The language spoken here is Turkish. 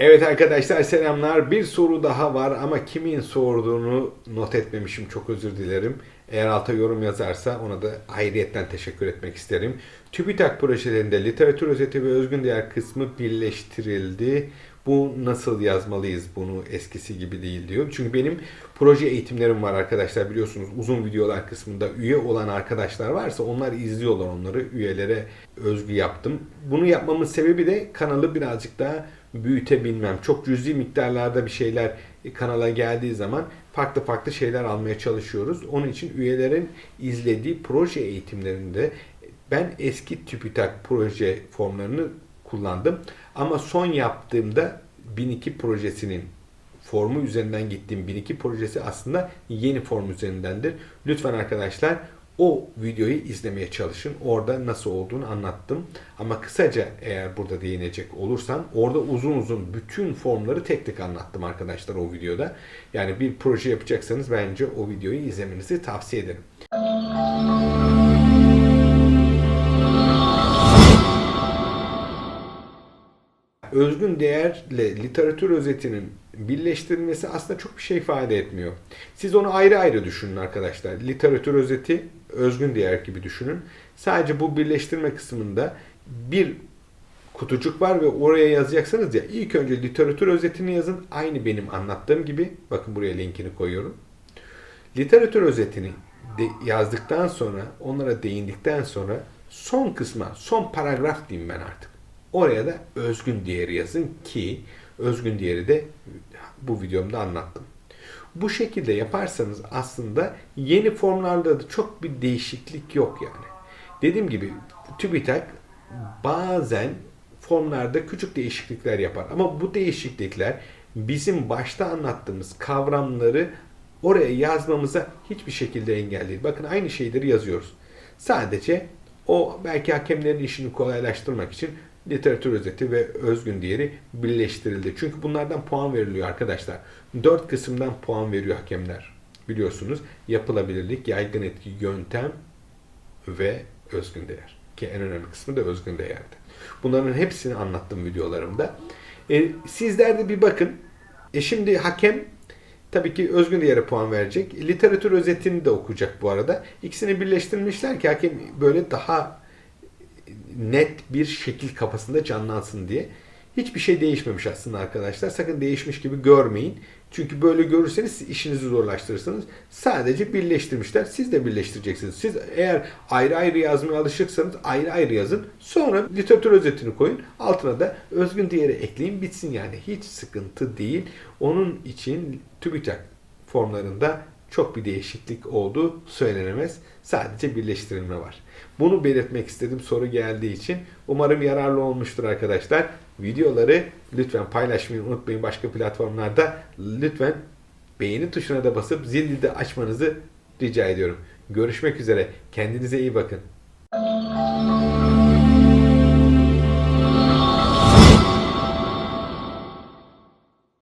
Evet arkadaşlar selamlar. Bir soru daha var ama kimin sorduğunu not etmemişim. Çok özür dilerim. Eğer alta yorum yazarsa ona da ayrıyetten teşekkür etmek isterim. TÜBİTAK projelerinde literatür özeti ve özgün değer kısmı birleştirildi. Bu nasıl yazmalıyız bunu eskisi gibi değil diyor. Çünkü benim proje eğitimlerim var arkadaşlar biliyorsunuz uzun videolar kısmında üye olan arkadaşlar varsa onlar izliyorlar onları üyelere özgü yaptım. Bunu yapmamın sebebi de kanalı birazcık daha büyütebilmem. Çok cüzi miktarlarda bir şeyler kanala geldiği zaman farklı farklı şeyler almaya çalışıyoruz. Onun için üyelerin izlediği proje eğitimlerinde ben eski TÜBİTAK proje formlarını kullandım. Ama son yaptığımda 1002 projesinin formu üzerinden gittiğim 1002 projesi aslında yeni form üzerindendir. Lütfen arkadaşlar o videoyu izlemeye çalışın. Orada nasıl olduğunu anlattım. Ama kısaca eğer burada değinecek olursam orada uzun uzun bütün formları tek tek anlattım arkadaşlar o videoda. Yani bir proje yapacaksanız bence o videoyu izlemenizi tavsiye ederim. özgün değerle literatür özetinin birleştirilmesi aslında çok bir şey ifade etmiyor. Siz onu ayrı ayrı düşünün arkadaşlar. Literatür özeti, özgün değer gibi düşünün. Sadece bu birleştirme kısmında bir kutucuk var ve oraya yazacaksınız ya ilk önce literatür özetini yazın. Aynı benim anlattığım gibi. Bakın buraya linkini koyuyorum. Literatür özetini de yazdıktan sonra, onlara değindikten sonra son kısma, son paragraf diyeyim ben artık. Oraya da özgün değeri yazın ki özgün değeri de bu videomda anlattım. Bu şekilde yaparsanız aslında yeni formlarda da çok bir değişiklik yok yani. Dediğim gibi TÜBİTAK bazen formlarda küçük değişiklikler yapar. Ama bu değişiklikler bizim başta anlattığımız kavramları oraya yazmamıza hiçbir şekilde engel değil. Bakın aynı şeyleri yazıyoruz. Sadece o belki hakemlerin işini kolaylaştırmak için literatür özeti ve özgün değeri birleştirildi. Çünkü bunlardan puan veriliyor arkadaşlar. Dört kısımdan puan veriyor hakemler. Biliyorsunuz yapılabilirlik, yaygın etki, yöntem ve özgün değer. Ki en önemli kısmı da özgün değerdi. Bunların hepsini anlattım videolarımda. E, sizler de bir bakın. E şimdi hakem tabii ki özgün değere puan verecek. Literatür özetini de okuyacak bu arada. İkisini birleştirmişler ki hakem böyle daha net bir şekil kafasında canlansın diye. Hiçbir şey değişmemiş aslında arkadaşlar. Sakın değişmiş gibi görmeyin. Çünkü böyle görürseniz işinizi zorlaştırırsınız. Sadece birleştirmişler. Siz de birleştireceksiniz. Siz eğer ayrı ayrı yazmaya alışıksanız ayrı ayrı yazın. Sonra literatür özetini koyun. Altına da özgün değeri ekleyin. Bitsin yani. Hiç sıkıntı değil. Onun için TÜBİTAK formlarında çok bir değişiklik olduğu söylenemez. Sadece birleştirilme var. Bunu belirtmek istedim soru geldiği için. Umarım yararlı olmuştur arkadaşlar. Videoları lütfen paylaşmayı unutmayın başka platformlarda. Lütfen beğeni tuşuna da basıp zili de açmanızı rica ediyorum. Görüşmek üzere. Kendinize iyi bakın.